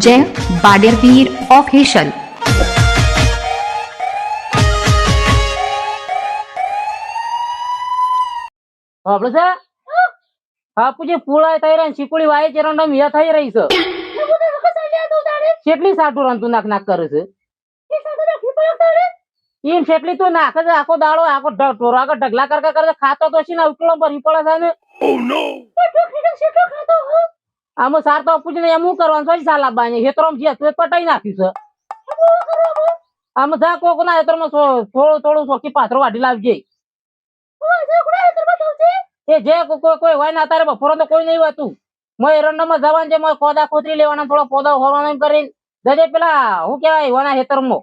જય બાડેરવીર ઓફિશિયલ આપણે છે બાપુજી પુળાય થઈ રહ્યા શીકુડી વાય ચેરંડા મિયા થઈ રહી છે કેટલી સાટું રંતું નાક નાક કરે છે એમ કેટલી તો નાખે છે આખો દાડો આખો ઢ- ઢોરો આગળ ઢગલા કર કર કરે ખાતો તો છે ને ઉકળો પર પડે છે ને આમાં સાર તો પૂછને એમ હું કરવાનું છે સાલ લાવવાની હેતરોમ જે હતું એ પટાઈ નાખ્યું છે. આમાં જા કોક ના હેતરમાં સો- થોડું થોડું સોખી પાથરો વાઢી લાવજે. એ જે કોઈ કોઈ હોય ને અત્યારે બફોરો તો કોઈ નહીં હોતું મેં એરંડો માં જવાનું છે મેં કોદા ખોતરી લેવાના થોડો પોદા હોવાનો એમ કરીને. જજે પેલા હું કેવાય વાના હેતરમાં.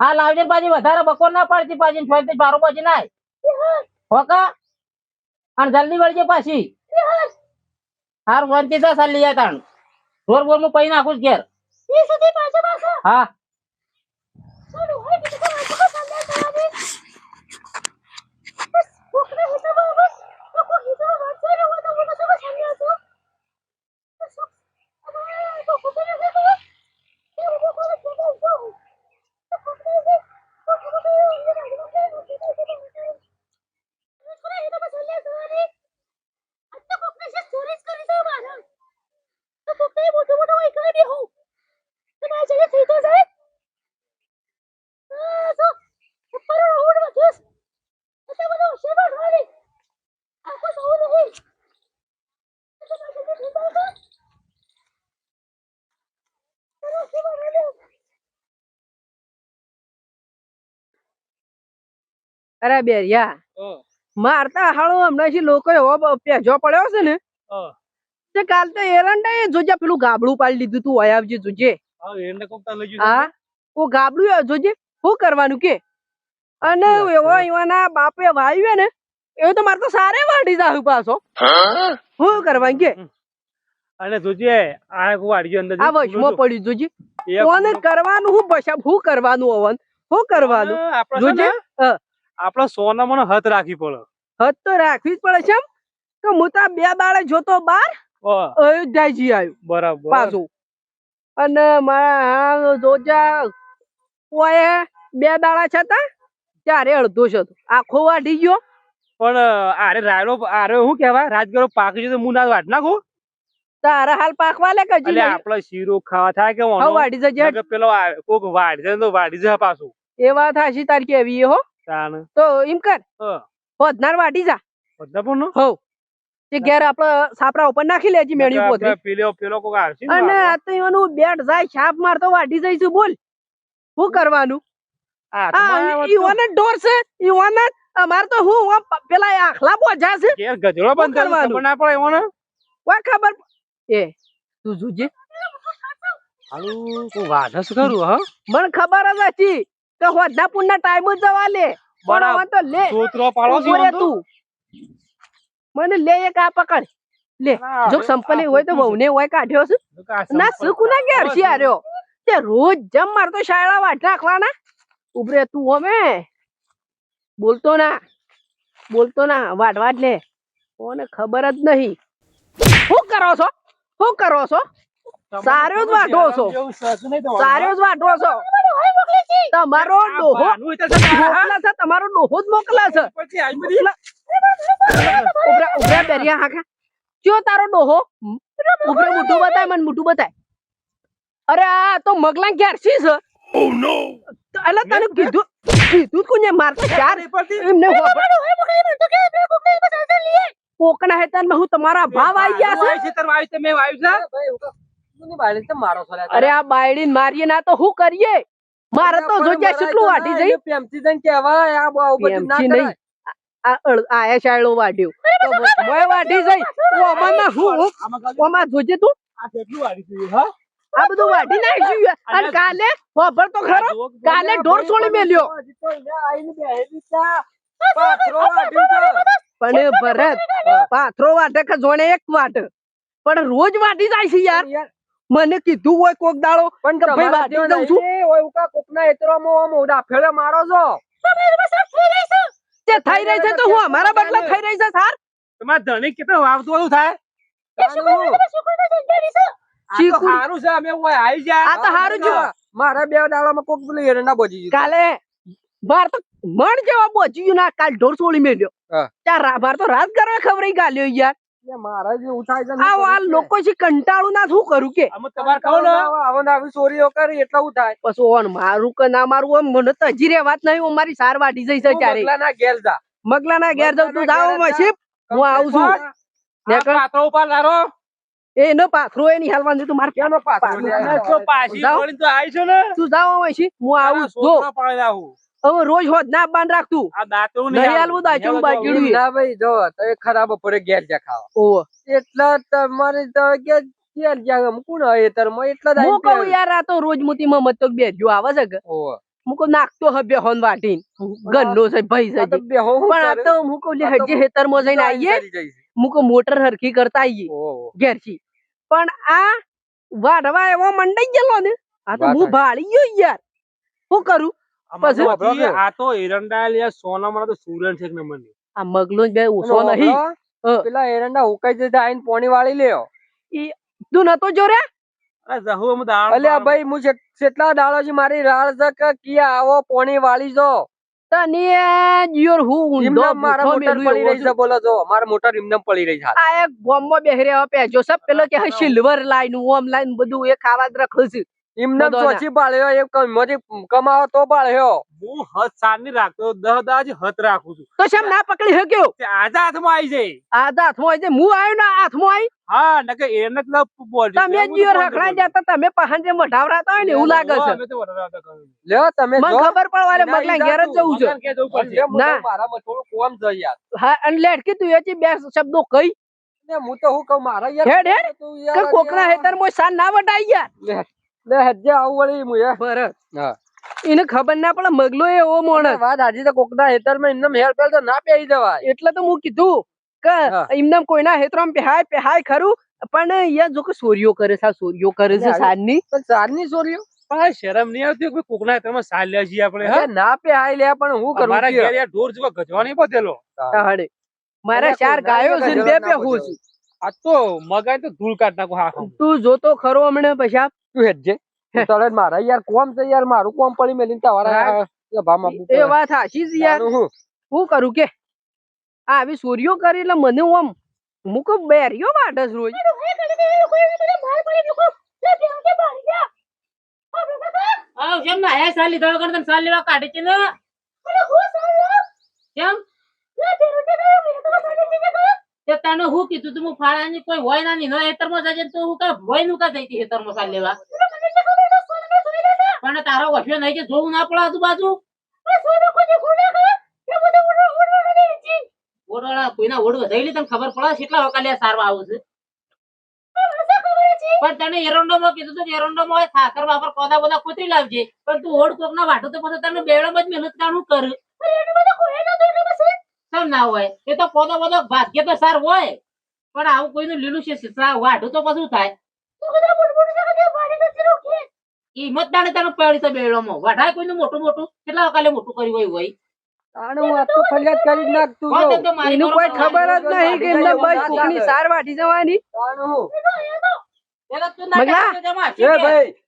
હા લાવજે પાછી વધારે બકોર ના પાડતી પાછી બારો પાછી નાય. હોકા? અને જલ્દી વળજે પાછી. હાર શાંતિ થા સાલી જાય તાણ. જોર બોર હું પૈ નાખું ઘેર. હા. અરે બેરિયા મારતા હાળો હમણાં થી લોકો એવો પેજો પડ્યો છે ને તે કાલ તો એરંડા એ જોજે પેલું ગાબડું પાડી લીધું તું ઓય આવજે જોજે. હા ઓ ગાબડું જોજે શું કરવાનું કે? અને એવો એવાના બાપે વાવ્યો ને એવું તો મારે તો સારે વાડી જાવ પાછો. શું કરવાનું કે? અને જોજે આ વાડી અંદર આ વચમાં પડ્યું જોજે. કોને કરવાનું હું બસા હું કરવાનું ઓવન. શું કરવાનું. જોજે? હા. આપડે સોના મને હથ રાખી પડે. હદ તો રાખવી જ પડે છે એમ. હું તો બે દાડે જોતો બાર અયોધ્યાજી આવ્યું. બરાબર. પાછું. અને મારા જોજા ઓએ બે દાડા છતા ત્યારે અડધો છે આખો વાઢી ગયો. પણ આરે રાયલો આરે શું કેવા રાજગરો પાકી છે તો હું ના વાટ નાખું? તારા હાલ પાકવા લે કજી આપડે શીરો ખાવા થાય કે વાઢી જજે. પેલો કોક વાઢી જાય તો વાઢી જાય પાછું. એ વાત હાશી તારી કેવી હો. તો એમ કર. હા. વાટી જા. બધા પણ હો તે ઘેર આપડે સાપરા ઉપર નાખી લેજી મેળી પોતરી. પેલો પેલો કોક આવશે અને આ તો એનું બેટ જાય છાપ મારતો વાટી જઈશું બોલ. શું કરવાનું? આ તો આ મારા વચ્ચે ઈવાને ઢોર છે ઈવાને અમાર તો હું પેલા આખલા બોજા છે. ઘેર ગધેડો બંધ કરવાનું? ના પડે એમાં કોઈ ખબર એ તું જોજે. હાલું તું વાઢસ કરું હા? મને ખબર જ હતી કે હોદના પુનના ટાઈમ જ જવા લે હવે તો લે. સોતરો પાડો તું. મને લે એક આ પકડ. લે જો સંપલી હોય તો વહુને હોય કાઢ્યો છે. ના સુકુ ના ઘેર છે આર્યો. તે રોજ જમ મારતો શાળા વાટ રાખવાના ઉભરે તું હવે. બોલતો ના. બોલતો ના. વાટ વાટ લે. કોને ખબર જ નહીં. શું કરો છો? શું કરો છો? સારો જ વાઢો છો. સારો જ વાટો છો. તમારો ડોહો મોકલા છે તમારો ડોહો જ મોકલા છે. ઉભરા ઉભરા બેરિયા હાખા કયો તારો ડોહો? ઉભરે મોટું બતાય મને મોટું બતાય. અરે આ તો મગલા ઘેરસી છે એટલે તને કીધું કીધું કોને મારતા ચાર એમને કોકના હેતન હું તમારા ભાવ આવી ગયા છે? અરે આ બાયડી મારીએ ના તો હું કરીએ? મારે તો જોજે કેટલું વાટી જઈ. પ્રેમથી કેવા આ અળ- આયા શાયળો વાટ્યું મોય વાટી જઈ. ઓ અમાના હું ઓમાં જોજે તું. આ બધું નાખ્યું અને કાલે હોભળ તો ખરો. કાલે ઢોર છોડી મેલ્યો. પણ ભરત પાથરો વાટે કે જોણે એક વાટ. પણ રોજ વાટી જાય છે યાર મને કીધું હોય કોક દાડો પણ કે ભાઈ વાત દઉં છું? તે થઈ રહી છે તો હું અમારા બદલા થઈ રહી છે સાર? તમાર ધણી કેટલું વાવતો હતું થાય ચીકુ. સારું છે અમે ઓય આવી જાય આ તો હારું જો મારા બે દાડામાં કોક પેલું એરંડા બોજી કાલે માર તો મણ જેવા બોજી ગયું ના કાલ ઢોર છોડી મેલ્યો. હા. ત્યાં બાર તો રાત કરવા ખબર ગાલ્યો યાર. મારા જે ઉઠાય છે આ આ લોકો છે કંટાળું ના શું કરું કે? અમે તમારે કહું ને. આવો આવી ચોરીઓ કરી એટલે હું થાય. પછી ઓન મારું કે ના મારું ઓમ મને તો હજી રે વાત નહીં મારી સાર વાટી જઈ છે ઘેર જા. મગલા ના ઘેર જાઉં તું જાવ બગલાના હું આવું છું. આ નેકળ. પાત્રો ઉપર લારો. એ નો પાથરો એ હાલવાનું તું મારે ક્યાંનો પાથરો? પાથરો. પાછી તો આઈ છો ને. તું જાવ મસી હું આવું છું. જો. આવું. હવે રોજ હોત ના બાંધ રાખતું. આ દાંતરું નહીં નહીં હાલવું બાકી. ના ભાઈ જો તમે ખરાબ પડે ઘેર જા ખાવા. એટલે તમારે તો કે ઘેર જા કોણ હોય તરમાં? એટલા જ હું કહું યાર આ તો રોજ મોતી માં મત તો બેજો આવે છે કે. હું કહું નાખતો હવે હોન વાટીન. ગન્નો છે ભાઈ છે હું પણ આ? તો હું કહું લે આ હજી હેતરમાં જઈને આવીએ કરી હું કહું મોટર હરખી કરતા આવીએ ઘેરથી પણ આ વાઢવા એવો મંડાઈ ગયેલો ને આ તો હું. ભાળી ગયો યાર. શું કરું? આ તો એરંડા લ્યા સોનામાં તો સુરણ છે એક નંબરની. આ મગલો બે ઓછો નહીં. પેલા એરંડા ઉકાઈ જતા આઈને પોણી વાળી લ્યો. તું નતો જો રે? અરે જહુ અમે દાળ અલ્યા ભાઈ હું જેટ- દાડો છે મારી રાળ છે કે આવો પોણી વાળી જો. તને યોર હું ઊંધો મારા મોટર પડી રહી છે બોલો જો. મારા મોટર એમને પડી રહી છે આ એક ગોમમાં બેહી રહ્યો પેજો સબ પેલો કે સિલ્વર લાઈન ઓમ લાઈન બધું એ ખાવા જ રખું છું એમને તો. ચોથી પાળ્યો એ કમોથી કમાવો તો પાળ્યો હું હત સાની રાખતો દહ દાજ હત રાખું છું. તો શેમ ના પકડી શક્યો? આજે હાથમાં આવી જાય આ તો હાથમાં આવી જાય. હું આવ્યો ના હાથમાં આવી હા નકે એને જ બોલ તમે જીઓ રખડાઈ જતા તમે પહાંજે મઢાવરાતા હોય ને એવું લાગે છે. અમે તો. લ્યો તમે મને ખબર પડવાલે મગલા ઘેર જ જવું છે. ના. મારા થોડું કોમ જઈ યાર. હા અને લેટ તું એથી બે શબ્દો કઈ ને હું તો હું કહું મારા યાર હેડ હેડ. તું યાર કોકના હેતર મોય સાન ના વટાઈ ગયા. લે લે હજ્જે આવું વળી યાર બરસ હા. એને ખબર ના પડે મગલો ઓ મોણસ વાત હાજી તો કોકના હેતરમાં એમને હેર પેલ તો ના પહેરી જવાય. એટલે તો હું કીધું કે. એમને કોઈના હેતરમાં પેહાય પેહાય ખરું પણ યાર જો કે ચોરીઓ કરે છે આ ચોરીઓ કરે છે સારની. સારની સાનની પણ શરમ નહીં આવતી કે કોકના હેતરમાં સાલ લ્યા છીએ આપણે હા? ના પેહાય લે પણ હું કરું અમારા ઘેર યાર ઢોર જેવા ગજવાની બધેલો. તાહડે મારા ચાર ગાયો છે બે હું છું. આ તો મગાય તો ધૂળ કાઢ નાખો હા. તું જોતો ખરો હમણાં પછી તું હેડજે તું મારા. યાર કોમ છે યાર મારું કોમ પડી મેલીને તમારા. એ એ વાત હાશી છે યાર. હું? હું કરું કે? આ આવી ચોરીઓ કરી એટલે મને આમ મુક બેરિયો વાટસ રોજ. આવ જેમ ના? હે સાલ લીધા વગર તને સાલ લેવા કાઢે છે ને? કેમ? તે તને હું કીધું તું ફાળાની કોઈ હોય ના નહીં હેતરમાં જજે તો હું કા હોયનું કા જઈતી હેતરમાં સાલ લેવા. પણ તારો વસ્યો નહીં કે જોવું ના પડે આજુબાજુ. ઓરડા કોઈના ઓડ વધારેલી તને ખબર પડે કેટલા વકાલે સારવા આવું છે? પણ તને એરંડોમાં કીધું તું કે એરંડોમાં હોય ખાકર બાપર કોદા બોદા ખોતરી લાવજે. પણ તું ઓડ કોક ના વાટો તો પછી તને બેડમ જ મહેનત કાણું કર. કેમ ના હોય એ તો કોદા બોદા ભાગ્ય તો સાર હોય. પણ આવું કોઈનું લીલું છે વાઢું તો પછી થાય. હિંમત દાડે તને પડી તો બેડોમાં વાઢાય કોઈનું મોટું મોટું? કેટલા મોટું કર્યું હોય હોય? તારું ખબર જ નહીં કે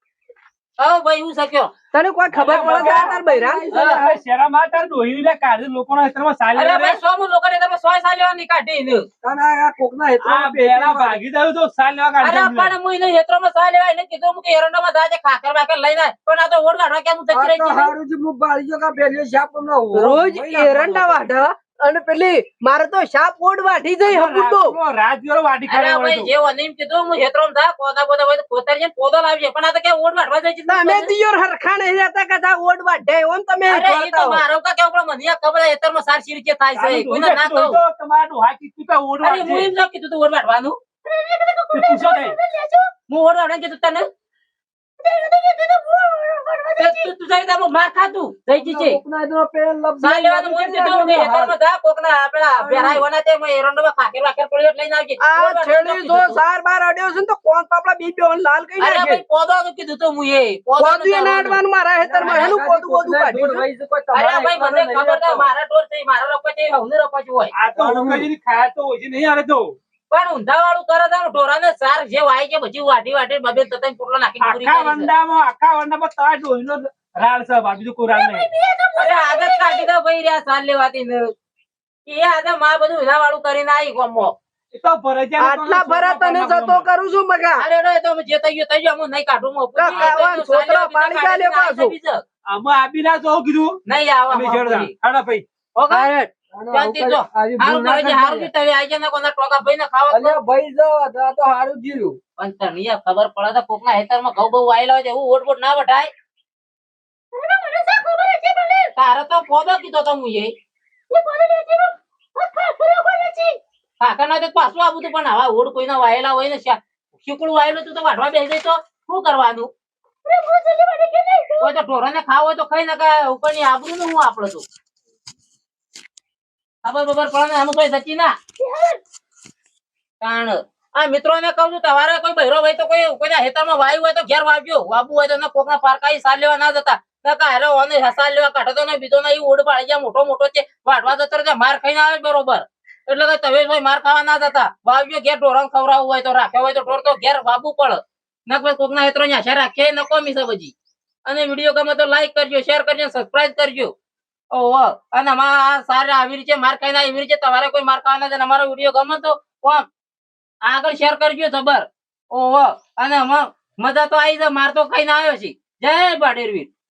તને કોઈ ખબર પડે તાર બૈરાન શેરામાં તાર ડોહી લે કાઢી લોકોના હેતરમાં સાલ અરે. ભાઈ સો મુ લોકોને તમે સો સાલ લેવાની કાઢી ને તને આ કોકના હેતરમાં ભાગી જાવ તો સાલ લેવા અરે કાઢી પણ હું એને હેતરોમાં સાલ લેવા એને કીધું હું કે એરંડામાં જાજે ખાકર બાકર લઈ જાય પણ આ તો ઓડ કાઢવા કેમ જતી આ રહી તો હારું જ મુ બાળી કા બેલ્યો શાપ હમણાં રોજ એરંડા વાઢા અને પેલી મારે તો શાપ ઓડ વાટી જઈ હબુડો તો. રાજગરો વાટી અરે કાઢે ભાઈ જે વનીમ કીધું હું હેતરોમાં થા કોદા બોદા હોય તો કોતર છે કોદો લાવજે પણ આ તો કે ઓડ કાઢવા જાય છે મે દિયોર હરખાણે રહેતા કદા ઓડ વાઢે ઓમ તમે અરે ઈ તો. મારો કા કે પડે મનિયા ખબર ખબર હેતરમાં સાર સી રીતે થાય છે કોઈને ના કહો. તો તમારું હાકી તું કે ઓડ અરે હું એમ ના કીધું તું ઓડ કાઢવાનું હું ઓડ કાઢવાનું કીધું તને? જઈ માર જી છે મારા કાઢ્યું. છે? અરે ભાઈ મને ખબર છે મારા ટોર છે મારા લોકો છે હવને લોકો છે હોય. આ તો ઉકળીની ખાયા તો નહીં આવે તો. પણ ઊંધા વાળું કરે છે ઢોરાને સાર જે વાય છે બધી વાટી વાટી બબે તતન પોટલો નાખી આખા વંડામાં આખા વંડામાં તાર ડોહીનો રાળ છે બા, કોઈ રાળ નહીં. અરે આદત કાઢી દો ભાઈ રહ્યા સાર લેવાતી ને. એ આદતમાં બધું ઊંધા વાળું કરીને આવી ગમો તો ફરજિયાત આટલા ભરા તને જતો કરું છું મગા. અરે રે તો જે થઈ ગયું થઈ હું નહીં કાઢું આવા છોકરા આમાં આપી ના જો કીધું. નહીં આવા અમે જોડતા. હાડા ભાઈ. ઓકે ને ને ખબર પડે તો કોકના હેતરમાં ઘઉં બહુ વાયેલા હોય તો એવું ઓટ બોટ ના વટાય તારે તો પોદો કીધો તો હું એ. કાકા ના પાછું આવું તું પણ આવા ઓડ કોઈના વાયેલા હોય ને શીકડું વાયેલું તું તો વાઢવા બેસી જાય તો શું કરવાનું? કોઈ તો ઢોરાને ખાવ હોય તો ખાઈ નાખા ઉપરની આબરું નું હું આપડે તું ખબર બબર ને ઘેર વાવજો. વાવવું હોય તો ના કોકના પારકાઈ લેવા ના જતા. ના કા હારે ઓને સાલ લેવા કાઢો તો ને, બીજો પાડી જાય મોટો મોટો છે વાટવા જતો માર ખાઈને આવે બરોબર. એટલે કે તમે માર ખાવા ના જતા. વાવજો, ઘેર ઢોરણ ખવડાવવું હોય તો રાખ્યો હોય તો ઢોર તો ઘેર વાબુ પડે. ના કોઈ કોકના હેતરો ને આશા રાખીએ ન કોમી બધી. અને વીડિયો ગમે તો લાઈક કરજો શેર કરજો સબસ્ક્રાઈબ કરજો. ઓહો, અને અમારા સારા આવી રીતે માર કઈ ના આવી રીતે તમારે કોઈ માર ખાવાના છે અમારો વીડિયો ગમે તો કોમ. આગળ શેર કરજો ખબર. ઓહો, અને અમાર મજા તો આવી જાય માર તો ના આવ્યો છે. જય બાડેરવીર